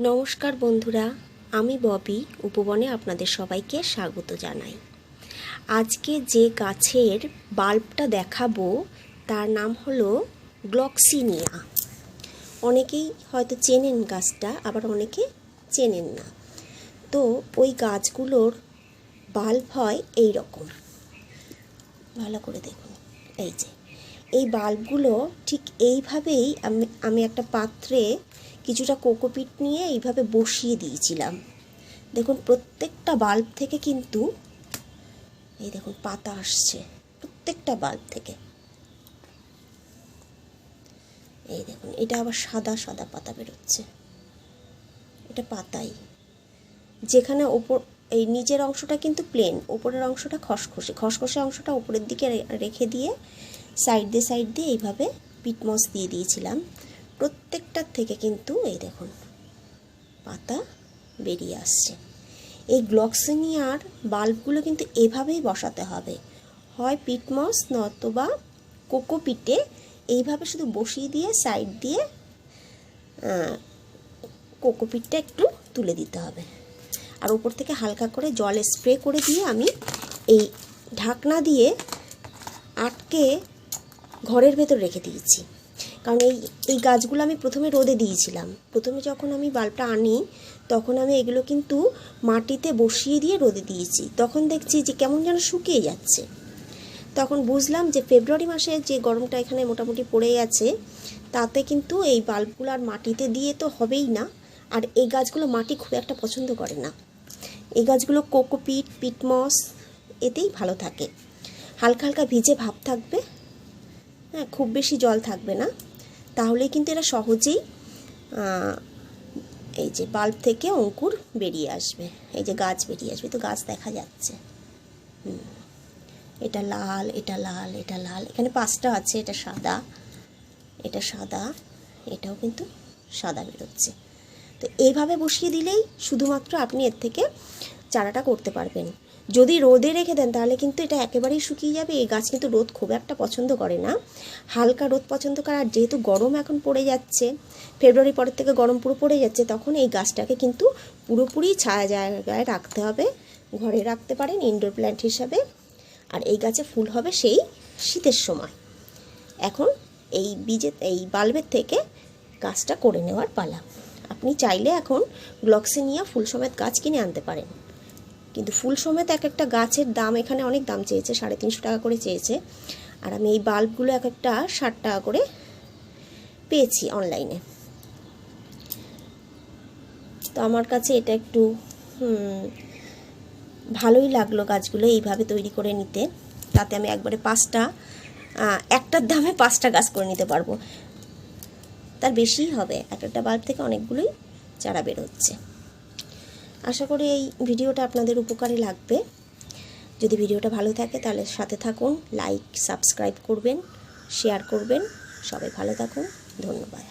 নমস্কার বন্ধুরা, আমি ববি, উপবনে আপনাদের সবাইকে স্বাগত জানাই। আজকে যে গাছের বাল্বটা দেখাবো, তার নাম হলো গ্লক্সিনিয়া। অনেকেই হয়তো চেনেন গাছটা, আবার অনেকে চেনেন না। তো ওই গাছগুলোর বাল্ব হয় এই রকম ভালো করে দেখুন, এই যে। এই বাল্বগুলো ঠিক এইভাবেই আমি আমি একটা পাত্রে কিছুটা কোকোপিট নিয়ে এইভাবে বসিয়ে দিয়েছিলাম। দেখুন, প্রত্যেকটা বাল্ব থেকে কিন্তু এই দেখুন, পাতা আসছে, প্রত্যেকটা বাল্ব থেকে। এই দেখুন, এটা আবার সাদা সাদা পাতা বেরোচ্ছে। এটা পাতাই। যেখানে ওপর, এই নিচের অংশটা কিন্তু প্লেন ওপরের অংশটা খসখসে খসখসে অংশটা ওপরের দিকে রেখে দিয়ে সাইড দিয়ে সাইড দিয়ে এইভাবে পিটমস দিয়ে দিয়েছিলাম। প্রত্যেকটার থেকে কিন্তু এই দেখুন, পাতা বেরিয়ে আসছে। এই গ্লক্সিনিয়ার বাল্বগুলো কিন্তু এভাবেই বসাতে হবে। হয় পিটমস নতবা কোকোপিটে এইভাবে শুধু বসিয়ে দিয়ে, সাইড দিয়ে কোকোপিটটা একটু তুলে দিতে হবে। আর উপর থেকে হালকা করে জল স্প্রে করে দিয়ে আমি এই ঢাকনা দিয়ে আটকে ঘরের ভেতর রেখে দিয়েছি। কারণ এই এই গাছগুলো আমি প্রথমে রোদে দিয়েছিলাম। প্রথমে যখন আমি বাল্বটা আনি, তখন আমি এগুলো কিন্তু মাটিতে বসিয়ে দিয়ে রোদে দিয়েছি। তখন দেখছি যে কেমন যেন শুকিয়ে যাচ্ছে। তখন বুঝলাম যে ফেব্রুয়ারি মাসে যে গরমটা এখানে মোটামুটি পড়ে গেছে তাতে কিন্তু এই বাল্বগুলো আর মাটিতে দিয়ে তো হবেই না। আর এই গাছগুলো মাটি খুব একটা পছন্দ করে না। এই গাছগুলো কোকোপিট, পিটমস, এতেই ভালো থাকে। হালকা হালকা ভিজে ভাব থাকবে। হ্যাঁ খুব বেশি জল থাকবে না। তাহলেই কিন্তু এরা সহজেই এই যে বাল্ব থেকে অঙ্কুর বেরিয়ে আসবে। এই যে গাছ বেরিয়ে আসবে। তো গাছ দেখা যাচ্ছে। এটা লাল এটা লাল এটা লাল। এখানে পাঁচটা আছে। এটা সাদা এটা সাদা, এটাও কিন্তু সাদা বেরোচ্ছে। তো এইভাবে বসিয়ে দিলেই শুধুমাত্র আপনি এর থেকে চারাটা করতে পারবেন। যদি রোদে রেখে দেন, তাহলে কিন্তু এটা একেবারেই শুকিয়ে যাবে। এই গাছ কিন্তু রোদ খুব একটা পছন্দ করে না। হালকা রোদ পছন্দ করে, আর যেহেতু গরম এখন পড়ে যাচ্ছে ফেব্রুয়ারি পরের থেকে গরম পুরো পড়ে যাচ্ছে, তখন এই গাছটাকে কিন্তু পুরোপুরি ছায়া জায়গায় রাখতে হবে। ঘরে রাখতে পারেন ইনডোর প্ল্যান্ট হিসাবে। আর এই গাছে ফুল হবে সেই শীতের সময়। এখন এই বীজে এই বাল্বের থেকে গাছটা করে নেওয়ার পালা। আপনি চাইলে এখন গ্লক্সিনিয়া ফুল সমেত গাছ কিনে আনতে পারেন। কিন্তু ফুল সমেত এক একটা গাছের দাম এখানে অনেক দাম চেয়েছে, সাড়ে তিনশো টাকা করে চেয়েছে। আর আমি এই বাল্বগুলো এক একটা ষাট টাকা করে পেয়েছি অনলাইনে তো আমার কাছে এটা একটু ভালোই লাগল গাছগুলো এইভাবে তৈরি করে নিতে। তাতে আমি একবারে পাঁচটা একটার দামে পাঁচটা গাছ করে নিতে পারব। তার বেশিই হবে, এক একটা বাল্ব থেকে অনেকগুলোই চারা বের হচ্ছে আশা করি এই ভিডিওটা আপনাদের উপকারে লাগবে। যদি ভিডিওটা ভালো থাকে তাহলে সাথে থাকুন লাইক সাবস্ক্রাইব করবেন শেয়ার করবেন। সবাই ভালো থাকুন, ধন্যবাদ।